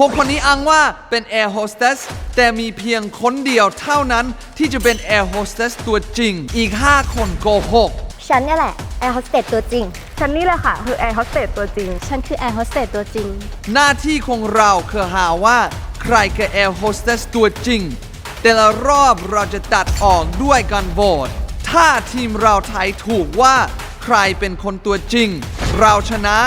พวกคนนี้อ้างว่าเป็นแอร์โฮสเตสแต่มีเพียงคนเดียวเท่านั้นที่จะเป็นแอร์โฮสเตสตัวจริง อีก 5 คนโกหก ฉันเนี่ยแหละ แอร์โฮสเตสตัวจริง ฉันนี่แหละค่ะ คือแอร์โฮสเตสตัวจริง ฉันคือแอร์โฮสเตสตัวจริง หน้าที่ของเราคือหาว่าใครคือแอร์โฮสเตสตัวจริง แต่ละรอบเราจะตัดออกด้วยการโหวตถ้าทีมเราทายถูกว่า ใครเป็นคนตัวจริง เราชนะ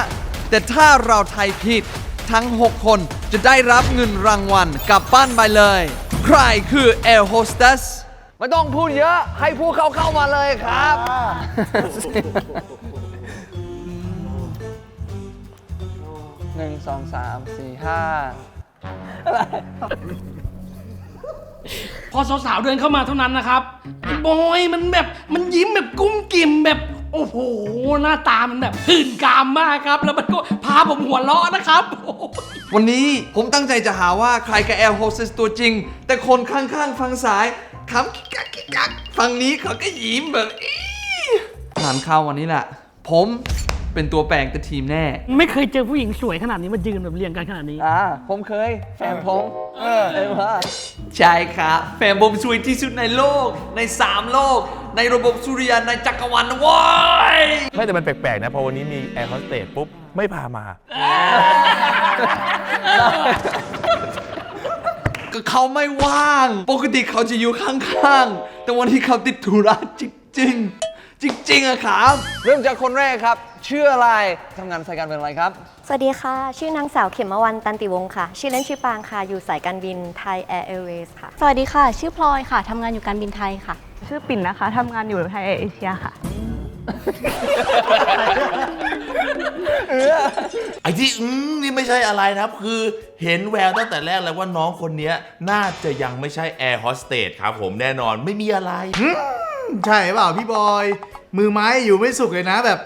แต่ถ้าเราทายผิด ทั้ง 6 คนจะได้รับเงินรางวัลกลับบ้านไปเลย ใครคือแอร์โฮสเตสไม่ต้องพูดเยอะให้ผู้เข้าเข้ามาเลยครับ หนึ่งสองสามสี่ห้าพอสาวๆเดินเข้ามาเท่านั้นนะครับไอ้บอยมันแบบมันยิ้มแบบกุ้มกิ่มแบบ โอ้โห หน้าตามันแบบหื่นกามมากครับ แล้วมันก็พาผมหัวเราะนะครับโอ้โหวันนี้ผมตั้งใจจะหาว่าใครกับแอร์โฮสเตสตัวจริง แต่คนข้างๆฝั่งซ้ายขำกิ๊กกักกิ๊กกักฝั่งนี้เขาก็ยิ้มแบบอีงานเข้าวันนี้แหละ ผมเป็นตัวแปลงแต่ทีมแน่ ไม่เคยเจอผู้หญิงสวยขนาดนี้มายืนแบบเรียงกันขนาดนี้ อ่า ผมเคย แฟนผม เออเออว่าใช่ครับ แฟนผมสวยที่สุดในโลกในสามโลก ในระบบสุริยะในจักรวาลนะเว้ยไม่แต่มันแปลกๆนะพอวันนี้มีแอร์โฮสเตสปุ๊บ ไม่พามา ก็เขาไม่ว่าง ปกติเขาจะอยู่ข้างๆ แต่วันนี้เขาติดธุระจริงๆ จริงๆอะครับ เริ่มจากคนแรกครับ ชื่ออะไรทำงานสายการเป็นอะไรครับ สวัสดีค่ะ ชื่อนางสาวเขมวันตันติวงศ์ค่ะ ชื่อเล่นชื่อปางค่ะ อยู่สายการบินไทยแอร์เอเวสค่ะ สวัสดีค่ะ ชื่อพลอยค่ะ ทำงานอยู่การบินไทยค่ะ ชื่อปิ่นนะคะทำงานอยู่ไทยเอเชียค่ะ ไอ้ที่อืมนี่ไม่ใช่อะไรนะครับ คือเห็นแววตั้งแต่แรกแล้วว่าน้องคนเนี้ย น่าจะยังไม่ใช่แอร์โฮสเตสครับผมแน่นอนไม่มีอะไร ใช่เปล่าพี่บอย มือไม้อยู่ไม่สุกเลยนะแบบ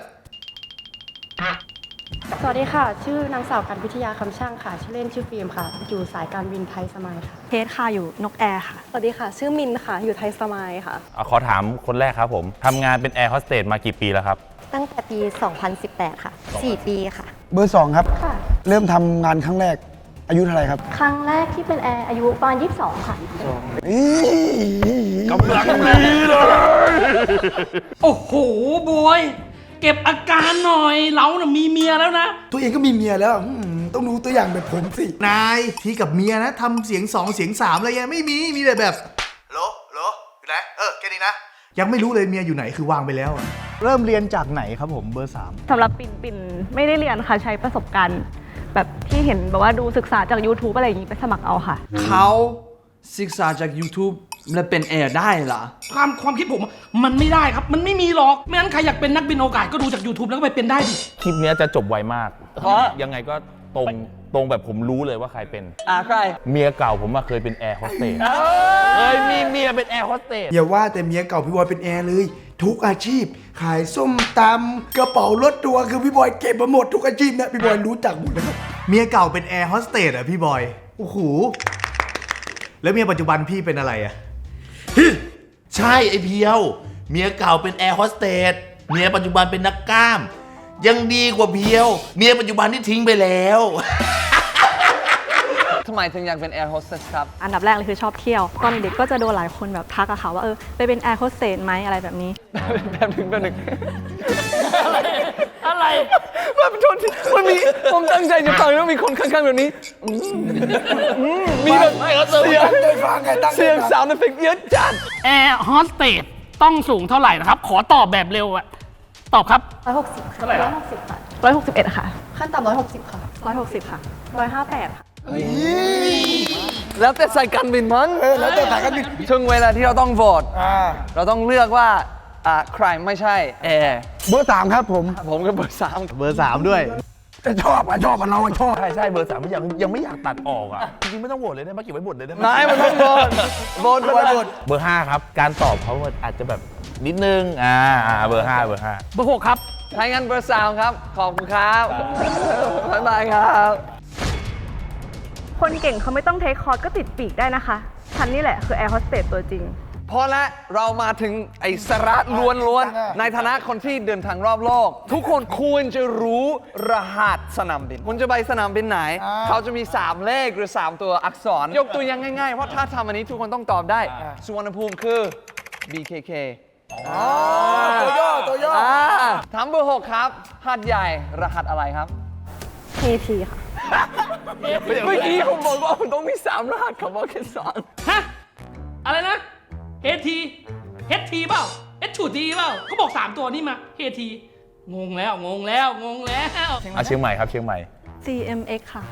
สวัสดีค่ะ ชื่อนางสาวกันพิทยาคำช่างค่ะ ชื่อเล่นชื่อฟิล์มค่ะ อยู่สายการบินไทยสมายค่ะ เพจค่ะอยู่นกแอร์ค่ะ สวัสดีค่ะ ชื่อมินค่ะ อยู่ไทยสมายค่ะ เอาขอถามคนแรกครับผมทำงานเป็นแอร์โฮสเตสมากี่ปีแล้วครับ ตั้งแต่ปี 2018 ค่ะ 4 ปีค่ะ เบอร์สองครับ ค่ะ เริ่มทำงานครั้งแรกอายุเท่าไหร่ครับครั้งแรกที่เป็นแอร์อายุประมาณ22 ค่ะกำลังดีเลย โอ้โหบอย เก็บอาการหน่อยเราน่ะมีเมียแล้วนะ ตัวเองก็มีเมียแล้วอืมต้องรู้ตัวอย่างแบบผมสิ นายที่กับเมียนะทำเสียงสองเสียงสามอะไรเงี้ยไม่มีมีแต่แบบโหลโหลอยู่ไหนเออแค่นี้นะยังไม่รู้เลยเมียอยู่ไหนคือวางไปแล้วอะเริ่มเรียนจากไหนครับผมเบอร์สาม สำหรับปิ่นปิ่นไม่ได้เรียนค่ะใช้ประสบการณ์ แบบที่เห็นแบบว่าดูศึกษาจาก YouTube อะไรอย่างนี้ไปสมัครเอาค่ะ เขาศึกษาจาก YouTube และเป็นแอร์ได้เหรอ ความความคิดผมอะมันไม่ได้ครับ มันไม่มีหรอก ไม่งั้นใครอยากเป็นนักบินโอกาสก็ดูจาก YouTube แล้วก็ไปเป็นได้ดิ คลิปเนี้ยจะจบไวมาก เพราะ ยังไงก็ตรงตรงแบบผมรู้เลยว่าใครเป็น อ่าใครเมียเก่าผมมาเคยเป็นแอร์โฮสเตสเคยมีเมียเป็นแอร์โฮสเตสอย่าว่าแต่เมียเก่าพี่บอยเป็นแอร์เลย ทุกอาชีพ ขายส้มตำกระเป๋ารถตัวร์คือพี่บอยเก็บมาหมดทุกอาชีพนะพี่บอยรู้จักหมดนะครับเมียเก่าเป็นแอร์โฮสเตสอะพี่บอย โอ้โห แล้วเมียปัจจุบันพี่เป็นอะไรอะ ใช่ไอ้เพียว เมียเก่าเป็นแอร์โฮสเตสเมียปัจจุบันเป็นนักกล้าม ยังดีกว่าเพียว เมียปัจจุบันที่ทิ้งไปแล้ว ทำไมถึงอยากเป็นแอร์โฮสเตสครับ อันดับแรกเลยคือชอบเที่ยว ตอนเด็กก็จะโดนหลายคนแบบทักอะค่ะว่าเออไปเป็นแอร์โฮสเตสไหมอะไรแบบนี้แบบหนึ่งแบบหนึ่ง อะไร อะไร มันทนมันมีผมตั้งใจจะฟังแล้วมีคนข้างๆแบบนี้อืมมีแบบเสียงตั้งใจฟังไงตั้งใจเสียงฟังสาวน์เอฟเฟกต์เยอะจัด แอร์โฮสเตสต้องสูงเท่าไหร่นะครับ ขอตอบแบบเร็วอะตอบครับ160ค่ะ160ค่ะ161ค่ะ ขั้นต่ำ160ค่ะ160ค่ะ158ค่ะ แล้วแต่สายการบินมันเออแล้วแต่สายการบิน ถึงเวลาที่เราต้องโหวตอ่า เราต้องเลือกว่า อ่าใครไม่ใช่แอร์เบอร์สามครับผม ผมก็เบอร์สามเบอร์สามด้วย ชอบอะชอบอะเราอะชอบใช่ใช่เบอร์สามยังยังไม่อยากตัดออกอะ จริงๆไม่ต้องโหวตเลยได้ไหมเก็บไว้บทเลยได้ไหมนายมันต้องโหวตโหวตโหวตโหวตเบอร์ห้าครับ การตอบเขาอาจจะแบบนิดนึง อ่าอ่าเบอร์ห้าเบอร์ห้าเบอร์หกครับถ้างั้นเบอร์สามครับ ขอบคุณครับบ๊ายบายครับ คนเก่งเขาไม่ต้องเทคคอร์สก็ติดปีกได้นะคะ ฉันนี่แหละคือแอร์โฮสเตสตัวจริง พอละเรามาถึงไอ้สาระล้วนๆ ในฐานะคนที่เดินทางรอบโลก ทุกคนควรจะรู้รหัสสนามบิน คุณจะไปสนามบินไหน เขาจะมี 3 เลขหรือ 3 ตัวอักษร ยกตัวอย่างง่ายๆ เพราะถ้าทำอันนี้ทุกคนต้องตอบได้ สุวรรณภูมิคือ BKK ตัวย่อตัวย่ออ่าถามเบอร์6ครับหาดใหญ่รหัสอะไรครับ KT ค่ะ เมื่อกี้ผมบอกว่าผมต้องมี3รหัสครับว่าแค่สองฮะ อะไรนะ เฮทีเฮทีเปล่าเฮชูทีเปล่าเขาบอก3ตัวนี่มาเฮทีงงแล้วงงแล้วงงแล้วอะเชียงใหม่ครับเชียงใหม่ CMX ค่ะ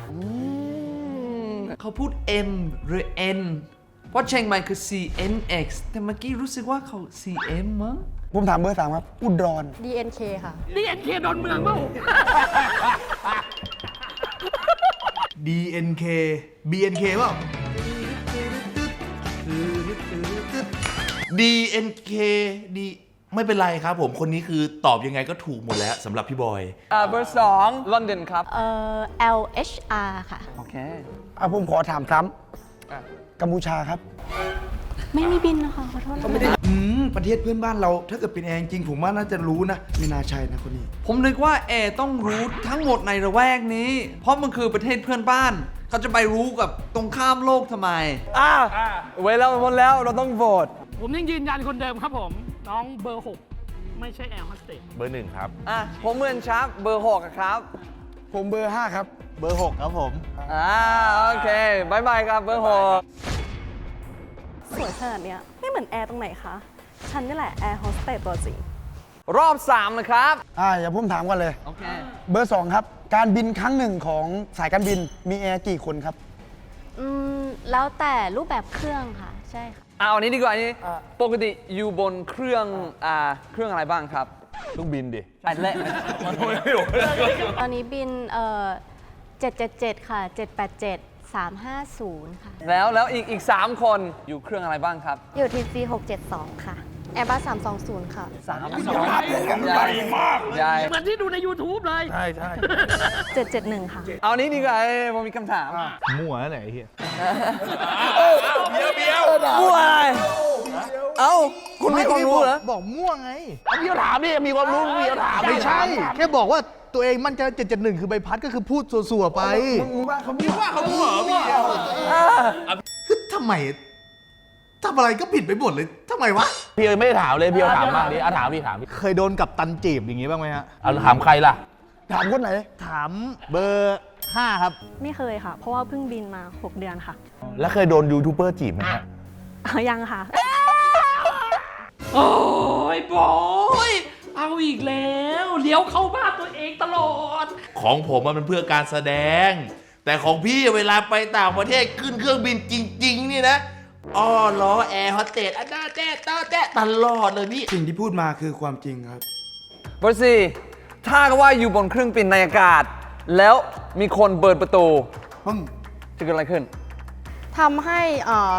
เขาพูด M หรือ N เพราะเชียงใหม่คือ CNX แต่เมื่อกี้รู้สึกว่าเขา CM มั้งผมถามเบอร์สามครับ อุดร DNK ค่ะ นี่เอ็นเคดอนเมืองเปล่า DNK BNK เปล่า DNK ดีไม่เป็นไรครับผมคนนี้คือตอบยังไงก็ถูกหมดแล้วสำหรับพี่บอย อ่าเบอร์2ลอนดอนครับ เอ่อ LHR ค่ะ โอเค อะผมขอถามซ้อะำกัมพูชาครับ ไม่มีบินนะคะขอโทษนะคะ อืม ประเทศเพื่อนบ้านเรา ถ้าเกิดเป็นแอร์จริงๆผมว่าน่าจะรู้นะ ไม่น่าใช่นะคนนี้ ผมนึกว่าแอร์ต้องรู้ทั้งหมดในระแวกนี้ เพราะมันคือประเทศเพื่อนบ้าน เขาจะไปรู้กับตรงข้ามโลกทำไม อ่าเวลาหมดแล้วเราต้องโหวต ผมยังยืนยันคนเดิมครับผม น้องเบอร์ 6 ไม่ใช่แอร์โฮสเตสเบอร์หนึ่งครับ อะผมเหมือนชับเบอร์6อะครับ ผมเบอร์ห้าครับ เบอร์ 6 ครับผม อ่าโอเคบายบายครับเบอร์สวยขนาดเนี้ยไม่เหมือนแอร์ตรงไหนคะ ฉันนี่แหละแอร์โฮสเตสตัวจริง6รอบ3นะครับ อ่าอย่าผมถามกันเลย โอเค เบอร์สองครับ การบินครั้งหนึ่งของสายการบินมีแอร์กี่คนครับ อืม แล้วแต่รูปแบบเครื่องค่ะ ใช่ค่ะ เอาอันนี้ดีกว่าอันนี้ปกติอยู่บนเครื่องอ่าเครื่องอะไรบ้างครับเครื่องบินดิใช่และตอนนี้บินเอ่อ777 ค่ะ 787 350 ค่ะ แล้วแล้วอีกอีก3คนอยู่เครื่องอะไรบ้างครับ อยู่ที่ C672 ค่ะ Airbus 320 ค่ะ สามสองใหญ่มาก ใหญ่ เหมือนที่ดูใน YouTube เลย ใช่ใช่771 ค่ะ เอานี้ดีกว่าเอ้ยผมมีคำถามมั่วไหนเฮียเบียวเบียวมั่วอะไรเอ้า คุณมีความรู้เหรอ บอกมั่วไงเบียวถามดิมีความรู้เบียวถาม ไม่ใช่ แค่บอกว่าตัวเองมั่นใจ771คือใบพัดก็คือพูดสัวๆไปมึงว่าเขาว่าเขามั่วเหรอพี่คือทำไม ทำอะไรก็ผิดไปหมดเลยทำไมวะเบียวไม่ได้ถามเลยเบียวถามมากดิอะถามดิถามดิเคยโดนกับตันจีบอย่างงี้บ้างไหมฮะ เอาถามใครล่ะ ถามคนไหน ถามเบอร์5ครับ ไม่เคยค่ะ เพราะว่าเพิ่งบินมา 6 เดือนค่ะ แล้วเคยโดนยูทูบเบอร์จีบไหมฮะเอายังค่ะ โอ้ยบอยเอาอีกแล้วเลี้ยวเข้าบ้านตัวเองตลอด ของผมมันเป็นเพื่อการแสดง แต่ของพี่เวลาไปต่างประเทศขึ้นเครื่องบินจริง ๆ นี่นะ อ้อล้อแอร์โฮสเตสอันน่าแต้ต้าแต้ตลอดเลยพี่ สิ่งที่พูดมาคือความจริงครับ เบอร์สี่ถ้าก็ว่าอยู่บนเครื่องบินในอากาศ แล้วมีคนเปิดประตูปึ้งจะเกิดอะไรขึ้น ทำให้เอ่อ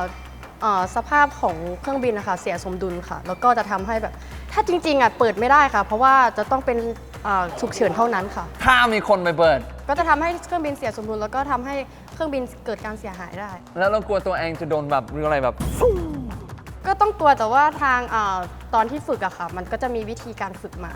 เอ่อสภาพของเครื่องบินนะคะเสียสมดุลค่ะ แล้วก็จะทำให้แบบ ถ้าจริงๆอะเปิดไม่ได้ค่ะ เพราะว่าจะต้องเป็นเอ่อฉุกเฉินเท่านั้นค่ะ ถ้ามีคนไปเปิด ก็จะทำให้เครื่องบินเสียสมดุลแล้วก็ทำให้เครื่องบินเกิดการเสียหายได้ แล้วเรากลัวตัวเองจะโดนแบบเรื่องอะไรแบบก็ต้องตัวแต่ว่าทางเออตอนที่ฝึกอะค่ะ มันก็จะมีวิธีการฝึกมา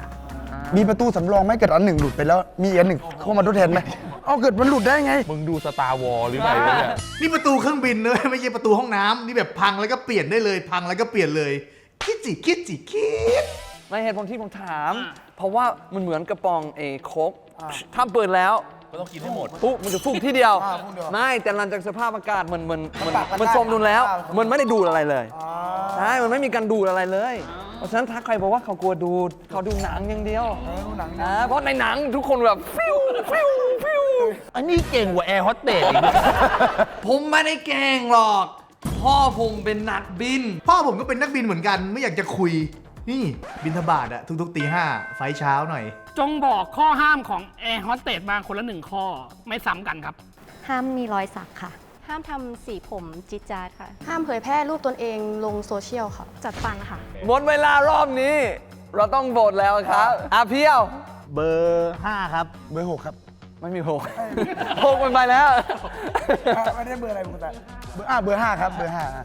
มีประตูสำรองไหมเกิดอันหนึ่งหลุดไปแล้ว มีอันหนึ่งเข้ามาทดแทนไหมเอาเกิดมันหลุดได้ไง มึงดูสตาร์วอลหรือไงวะเนี่ย นี่ประตูเครื่องบินเลยไม่ใช่ประตูห้องน้ำนี่แบบพังแล้วก็เปลี่ยนได้เลย พังแล้วก็เปลี่ยนเลย คิดสิคิดสิคิดไม่เหตุผลที่ผมถาม เพราะว่ามันเหมือนกระป๋องเอโคกถ้าเปิดแล้วก็ต้องกินให้หมดปุ๊บมันจะฟุกที่เดียวอ่าฟุกเดียวไม่แต่หลังจากสภาพอากาศมันมันมันปรับกันมันได้สมดุลแล้วอ่ามันไม่ได้ดูดอะไรเลยใช่มันไม่มีการดูดอะไรเลย เพราะฉะนั้นถ้าใครบอกว่าเขากลัวดูดเขาดูหนังอย่างเดียวเออดูหนังอ่าเพราะในหนังทุกคนแบบฟิวฟิวฟิวอันนี้เก่งกว่าแอร์โฮสเตสอีกนะผมไม่ได้แกล้งหรอก พ่อผมเป็นนักบิน พ่อผมก็เป็นนักบินเหมือนกันไม่อยากจะคุย นี่บินทบาทอะทุกๆตีห้าไฟล์เช้าหน่อย จงบอกข้อห้ามของแอร์โฮสเตสมาคนละหนึ่งข้อไม่ซ้ำกันครับ ห้ามมีรอยสักค่ะ ห้ามทำสีผมจิตจาดค่ะ ห้ามเผยแพร่รูปตนเองลงโซเชียลค่ะ จัดฟันค่ะ หมดเวลารอบนี้ เราต้องโหวตแล้วครับอะเพียว เบอร์ 5 ครับ เบอร์หกครับ ไม่มีหกหกมันไปแล้ว อะไม่ได้เบอร์อะไรคุณตาเบอร์อะเบอร์ห้าครับเบอร์ห้าอะ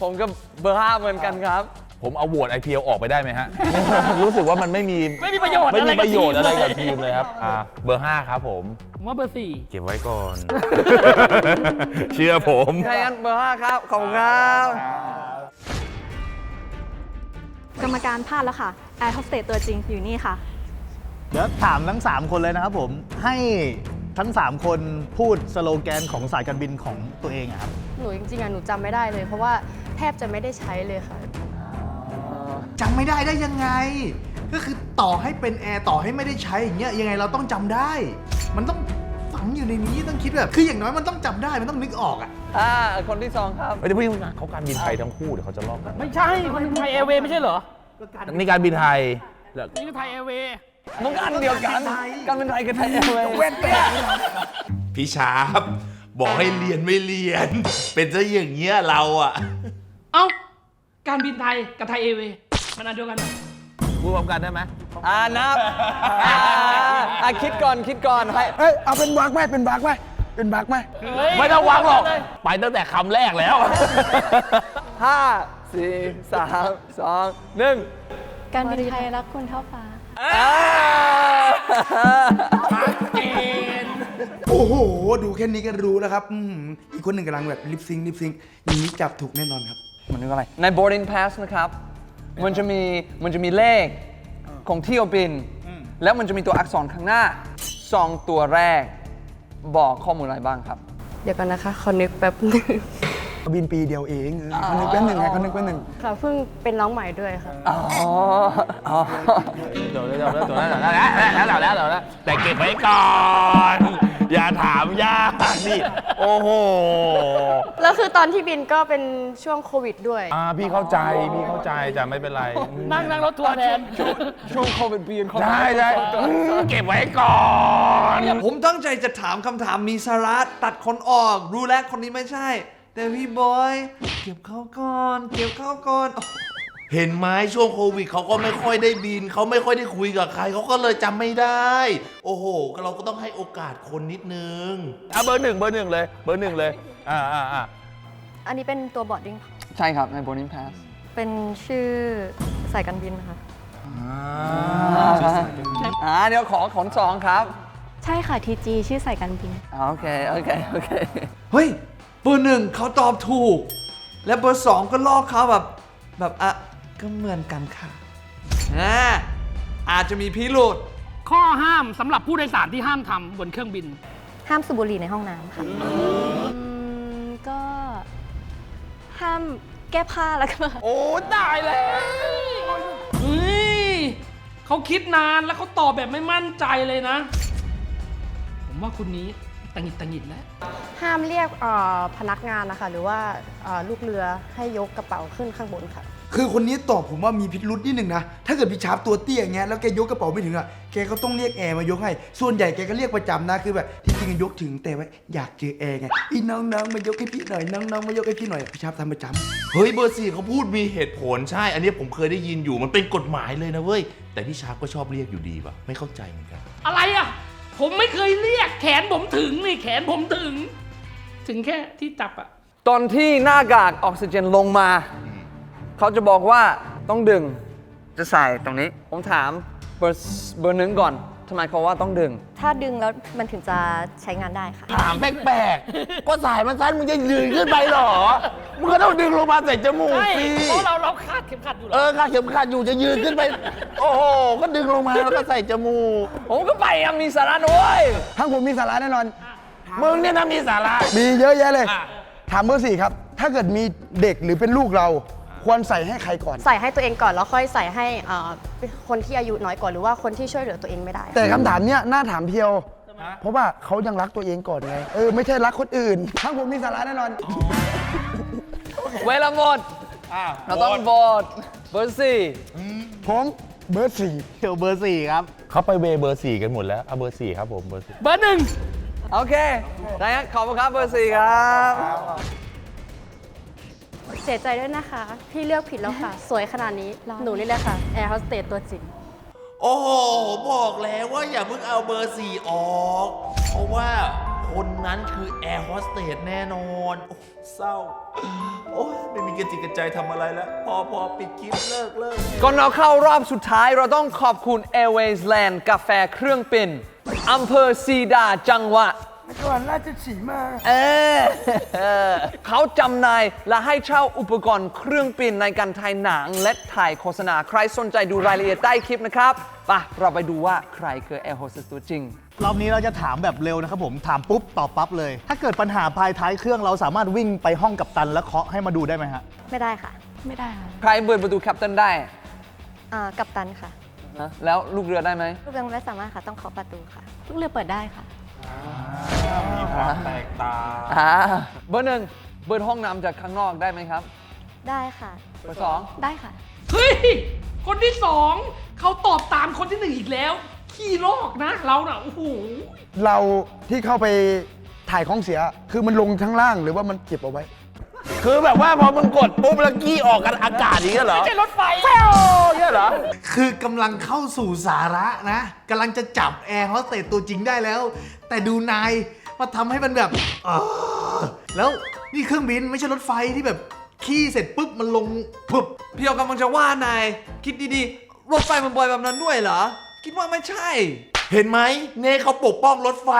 ผมก็เบอร์ห้าเหมือนกันครับ ผมเอาโหวต IPL ออกไปได้ไหมฮะ รู้สึกว่ามันไม่มีไม่มีประโยชน์ไม่อะไรมีกับประโยชน์อะไรกับทีทีม มเลเลยยครับอ่าเบอร์5ครับผม ผมว่าเบอร์สี่เก็บไว้ก่อน เชื่อผมใช่งั้นเบอร์ห้าครับ ขอบคุณครับ กรรมการพลาดแล้วค่ะแอร์โฮสเตสตัวจริงอยู่นี่ค่ะ เดี๋ยวถามทั้ง 3 คนเลยนะครับผม ให้ทั้ง 3 คนพูดสโลแกนของสายการบินของตัวเองอะครับ หนูจริงๆอะหนูจำไม่ได้เลย เพราะว่าแทบจะไม่ได้ใช้เลยค่ะ จำไม่ได้ได้ยังไง ก็คือต่อให้เป็นแอร์ต่อให้ไม่ได้ใช้อย่างเงี้ยยังไงเราต้องจำได้ มันต้องฝังอยู่ในนี้ต้องคิดแบบคืออย่างน้อยมันต้องจำได้มันต้องนึกออกอะอ่าคนที่สองครับ ไม่ได้พูดเขาการบินไทยทั้งคู่เดี๋ยวเขาจะลอกกันไม่ใช่คนไทยแอร์เวย์ไม่ใช่เหรอ นี่การบินไทยแล้วนี่คือไทยแอร์เวย์ มันก็อันเดียวกันการเป็นไทยกับไทยแอร์เวย์พี่ชาร์ปบอกให้เรียนไม่เรียน เป็นซะอย่างเงี้ยเราอะเอ้า การบินไทยกับไทยแอร์เวย์มันอันเดียวกันเหรอพูดพร้อมกันได้ไหมอ่านับอ่าอ่าคิดก่อนคิดก่อนให้เอ้ยเอาเป็นบักไหมเป็นบักไหมเป็นบักไหมไม่ต้องวางหรอก ไปตั้งแต่คำแรกแล้วห้าสี่สามสองหนึ่งการบินไทยรักคุณเท่าฟ้า อ่าโอ้โห ดูแค่นี้ก็รู้แล้วครับอืมอีกคนหนึ่งกำลังแบบลิปซิงลิปซิงอย่างนี้จับถูกแน่นอนครับ มันนึกอะไร ใน boarding pass นะครับ มันจะมี มันจะมีเลขของเที่ยวบิน แล้วมันจะมีตัวอักษรข้างหน้าสองตัวแรก บอกข้อมูลอะไรบ้างครับ เดี๋ยวกันนะคะ ขอนึกแป๊บนึง บินปีเดียวเองเออเขานึกเป็นหนึ่งไงเขานึกเป็นหนึ่งค่ะเพิ่งเป็นน้องใหม่ด้วยค่ะ อ๋ออ๋อจบแล้วจบแล้วจบแล้วจบแล้วแล้วแล้วแล้วแล้วแล้วแต่เก็บไว้ก่อน อย่าถามยากนี่โอ้โหแล้วคือตอนที่บินก็เป็นช่วงโควิดด้วย อ่าพี่เข้าใจพี่เข้าใจจะไม่เป็นไรนั่งนั่งรถทัวร์แทน ช่วงโควิดปีนได้ได้อืมเก็บไว้ก่อน ผมตั้งใจจะถามคำถามมีสาระตัดคนออก รู้แล้วคนนี้ไม่ใช่ แต่พี่บอย เก็บเขาก่อน เก็บเขาก่อนเห็นไหมช่วงโควิดเขาก็ไม่ค่อยได้บิน เขาไม่ค่อยได้คุยกับใคร เขาก็เลยจำไม่ได้ โอ้โห เราก็ต้องให้โอกาสคนนิดนึง อะเบอร์หนึ่งเบอร์หนึ่งเลย เบอร์หนึ่งเลย อ่าอ่าอ่าอันนี้เป็นตัวบอร์ดดิ้งใช่ครับใน boarding pass เป็นชื่อสายการบินค่ะ อ่าเดี๋ยวขอขนสองครับ ใช่ค่ะ TG ชื่อสายการบินอ่าโอเค โอเค โอเค เฮ้ยเบอร์หนึ่งเขาตอบถูก และเบอร์สองก็ลอกเขาแบบแบบอะก็เหมือนกันค่ะอ่าอาจจะมีพิรุษข้อห้ามสำหรับผู้โดยสารที่ห้ามทำบนเครื่องบิน ห้ามสูบบุหรี่ในห้องน้ำค่ะอืมก็ห้ามแก้ผ้าแล้วก็โอ้ตายแล้วเฮ้ยเขาคิดนานแล้วเขาตอบแบบไม่มั่นใจเลยนะ ผมว่าคุณนี้ ตังหงิดตังหงิดแล้ว ห้ามเรียกเอ่อพนักงานนะคะ หรือว่าเอ่อลูกเรือให้ยกกระเป๋าขึ้นข้างบนค่ะ คือคนนี้ตอบผมว่ามีพิรุษนิดหนึ่งนะ ถ้าเกิดพี่ชาร์ปตัวเตี้ยอย่างเงี้ยแล้วแกยกกระเป๋าไม่ถึงอะ แกก็ต้องเรียกแอร์มายกให้ ส่วนใหญ่แกก็เรียกประจำนะ คือแบบที่จริงอะยกถึงแต่ว่าอยากเจอแอร์ไง อีน้องๆมายกให้พี่หน่อย น้องๆมายกให้พี่หน่อย พี่ชาร์ปทำประจำ เฮ้ยเบอร์สี่เขาพูดมีเหตุผลใช่ อันนี้ผมเคยได้ยินอยู่มันเป็นกฎหมายเลยนะเว้ย แต่พี่ชาร์ปก็ชอบเรียกอยู่ดีป่ะ ไม่เข้าใจเหมือนกัน อะไรอะ ผมไม่เคยเรียก แขนผมถึงนี่แขนผมถึง ถึงแค่ที่จับอะตอนที่หน้ากากออกซิเจนลงมา เขาจะบอกว่าต้องดึง จะใส่ตรงนี้ ผมถามเบอร์เบอร์หนึ่งก่อน ทำไมเขาว่าต้องดึง ถ้าดึงแล้วมันถึงจะใช้งานได้ค่ะ ถามแปลกๆ ก็สายมันสั้นมึงจะยืนขึ้นไปเหรอ มึงก็ต้องดึงลงมาใส่จมูกใช่สิเพราะเราเราคาดเข็มขัดอยู่เหรเอออข้าเข็มขัดอยู่จะยืนขึ้นไป โอ้โห ก็ดึงลงมาแล้วก็ใส่จมูก ผมก็ไปอะมีสาระด้วยทั้งผมมีสาระแน่นอน มึงเนี่ยนะมีสาระ มีเยอะแยะเลยอะถามเบอร์สี่ครับ ถ้าเกิดมีเด็กหรือเป็นลูกเรา ควรใส่ให้ใครก่อน ใส่ให้ตัวเองก่อนแล้วค่อยใส่ให้เอ่อคนที่อายุน้อยก่อนหรือว่าคนที่ช่วยเหลือตัวเองไม่ได้แต่คำถามเนี้ยน่าถามเพียว เพราะว่าเขายังรักตัวเองก่อนไง เออ ไม่ใช่รักคนอื่น ทั้งผมมีสาระแน่นอน เวลาหมดเราต้องโหวตเบอร์สี่ผมเบอร์สี่เดี๋ยวเบอร์สี่ครับ เขาไปเวย์เบอร์สี่กันหมดแล้วเอาเบอร์สี่ครับผมเบอร์สี่ เบอร์หนึ่งโอเคดังนั้นขอบคุณครับเบอร์สี่ครับ เสียใจด้วยนะคะ พี่เลือกผิดแล้วค่ะ สวยขนาดนี้ หนูนี่แหละค่ะ แอร์โฮสเตสตัวจริง โอ้โหบอกแล้วว่าอย่าเพิ่งเอาเบอร์สี่ออก เพราะว่าคนนั้นคือแอร์โฮสเตสแน่นอนโอ้เศร้า โอ้ยไม่มีกระจิกกระใจทำอะไรแล้ว พอพอปิดคลิปเลิกเลิก ก่อนเราเข้ารอบสุดท้ายเราต้องขอบคุณ Airways Land กาแฟเครื่องปิ่นอำเภอซีดาจังหวัด นครราชสีมาเออเขาจำหน่ายและให้เช่าอุปกรณ์เครื่องปิ่นในการถ่ายหนังและถ่ายโฆษณา ใครสนใจดูรายละเอียดใต้คลิปนะครับไปะเราไปดูว่าใครคือแอร์โฮสเตสตัวจริง รอบนี้เราจะถามแบบเร็วนะครับผม ถามปุ๊บตอบปั๊บเลย ถ้าเกิดปัญหาภายท้ายเครื่องเราสามารถวิ่งไปห้องกัปตัน แล้วเคาะให้มาดูได้ไหมฮะ ไม่ได้ค่ะ ไม่ได้ค่ะใครเปิดประตูแคปตันได้อ่ากัปตันค่ะนะแล้วลูกเรือได้ไหมลูกเรือไม่สามารถค่ะ ต้องเคาะประตูค่ะ ลูกเรือเปิดได้ค่ะ มีความแตกต่างอ่าเบอร์หนึ่งเปิดห้องน้ำจากข้างนอกได้ไหมครับ ได้ค่ะ เบอร์สองได้ค่ะ เฮ้ย คนที่สองเขาตอบตามคนที่หนึ่งอีกแล้ว ขี้ลอกนะเราน่ะ โอ้โห เราที่เข้าไปถ่ายของเสียคือมันลงข้างล่างหรือว่ามันเก็บเอาไว้ คือแบบว่าพอมึงกดปุ๊บแล้วกี้ออกกันอากาศอย่างเงี้ยเหรอ ไม่ใช่รถไฟแป้วอย่างเงี้ยเหรอ คือกำลังเข้าสู่สาระนะกำลังจะจับแอร์โฮสเตสตัวจริงได้แล้ว แต่ดูนายมาทำให้มันแบบเออแล้วนี่เครื่องบินไม่ใช่รถไฟที่แบบขี้เสร็จปุ๊บมันลงปุ๊บเพียวกำลังจะว่านายคิดดีๆ รถไฟมันบอยแบบนั้นด้วยเหรอ คิดว่าไม่ใช่ เห็นไหมเน่เขาปกป้องรถไฟ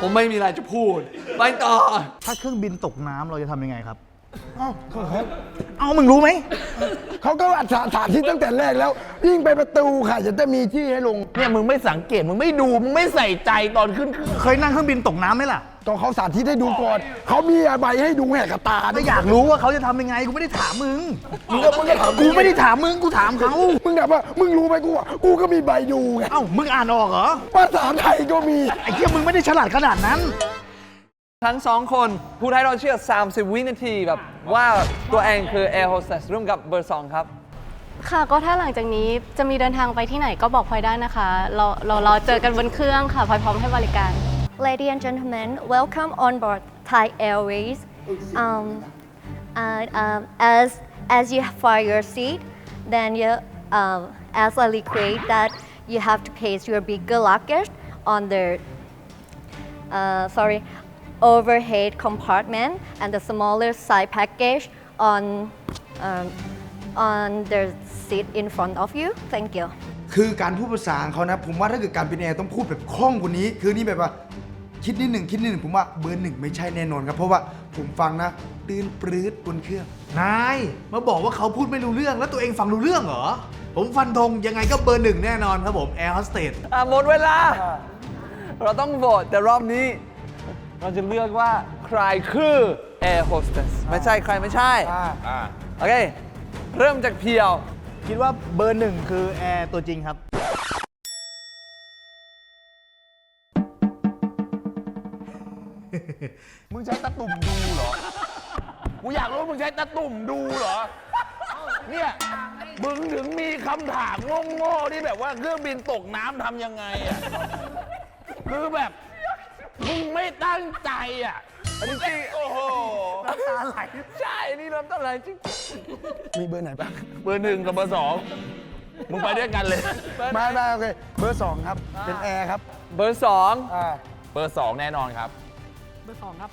ผมไม่มีอะไรจะพูด ไปต่อ ถ้าเครื่องบินตกน้ำเราจะทำยังไงครับเอ้าขอครับเอามึงรู้ไหม เขาก็อัดสถานที่ตั้งแต่แรกแล้ว ยิ่งไปประตูค่ะจะได้มีที่ให้ลง เนี่ยมึงไม่สังเกตมึงไม่ดูมึงไม่ใส่ใจตอนขึ้นเครื่องเคยนั่งเครื่องบินตกน้ำไหมล่ะต้องเขาสาธิตให้ดูก่อนเขามีใบให้ดูแหกกบตาก็อยากรู้ว่าเขาจะทำยังไงกูไม่ได้ถามมึง มึงก็มึงก็ถามกูไม่ได้ถามมึงกูถามเขามึงถามว่ามึงรู้ไหมกูอะกูก็มีใบดูไงเอ้ามึงอ่านออกเหรอภาษาไทยก็มี ไอ้เหี้ยมึงไม่ได้ฉลาดขนาดนั้น ทั้งสองคนพูดให้เราเชื่อ 30 วินาทีแบบว่าตัวเองคือแอร์โฮสเตสร่วมกับเบอร์ 2 ครับ ค่ะก็ถ้าหลังจากนี้จะมีเดินทางไปที่ไหนก็บอกพลอยได้นะคะ เราเราเราเจอกันบนเครื่องค่ะพลอยพร้อมให้บริการ Ladies and gentlemen, welcome on board Thai Airways. Um, and, um, as as you find your seat, then you, um, as a request that you have to place your bigger luggage on the uh, sorry overhead compartment and the smaller side package on um, on the seat in front of you. Thank you. คือการพูดภาษาของเขานะ ผมว่าถ้าเกิดการเป็นแอร์ต้องพูดแบบคล่องกว่านี้ คือนี่แบบว่า คิดนิดหนึ่งคิดนิดหนึ่งผมว่าเบอร์หนึ่งไม่ใช่แน่นอนครับ เพราะว่าผมฟังนะ ตื่นปรื๊ดบนเครื่อง นาย มาบอกว่าเขาพูดไม่รู้เรื่องแล้วตัวเองฟังรู้เรื่องเหรอ ผมฟันธงยังไงก็เบอร์หนึ่งแน่นอนครับผมแอร์โฮสเตส อะหมดเวลา เราต้องโหวตแต่รอบนี้ เราจะเลือกว่าใครคือแอร์โฮสเตสไม่ใช่ใครไม่ใช่โอเค เริ่มจากเพียว คิดว่าเบอร์หนึ่งคือแอร์ตัวจริงครับ มึงใช้ตะตุ่มดูเหรอ กูอยากรู้ว่ามึงใช้ตะตุ่มดูเหรอ เนี่ย มึงถึงมีคำถามโง่ๆที่แบบว่าเครื่องบินตกน้ำทำยังไงอะ คือแบบ มึงไม่ตั้งใจอะอันนี้จริงโอ้โหน้ำตาไหลใช่นี่น้ำตาไหลจริงมีเบอร์ไหนบ้างเบอร์หนึ่งกับเบอร์สองมึงไปด้วยกันเลยไม่ไม่โอเคเบอร์สองครับ เป็นแอร์ครับเบอร์สองอ่าเบอร์สองแน่นอนครับ เบอร์สองครับ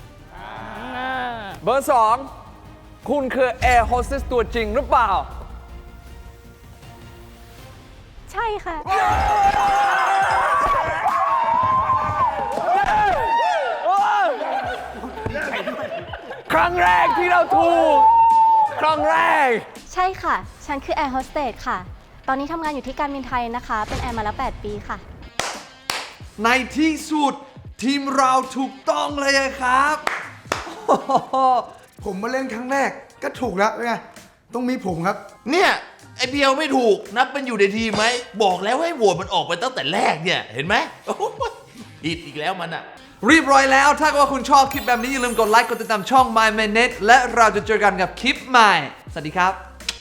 เบอร์สองคุณคือแอร์โฮสเตสตัวจริงหรือเปล่า ใช่ค่ะ ครั้งแรกที่เราถูก ครั้งแรก ใช่ค่ะ ฉันคือแอร์โฮสเตสค่ะ ตอนนี้ทำงานอยู่ที่การบินไทยนะคะ เป็นแอร์มาแล้ว 8 ปีค่ะ ในที่สุดทีมเราถูกต้องเลยครับผมมาเล่นครั้งแรกก็ถูกแล้วเป็นไงต้องมีผมครับ เนี่ย ไอเพียวไม่ถูกนับเป็นอยู่ในทีมไหม บอกแล้วให้โหวตมันออกไปตั้งแต่แรกเนี่ย เห็นไหมโอ้ยผิดอีกแล้วมันอะ รีบร้อยแล้ว ถ้าว่าคุณชอบคลิปแบบนี้อย่าลืมกดไลค์กดติดตามช่อง My Minute และเราจะเจอกันกับคลิปใหม่ สวัสดีครับ